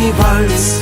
jeweils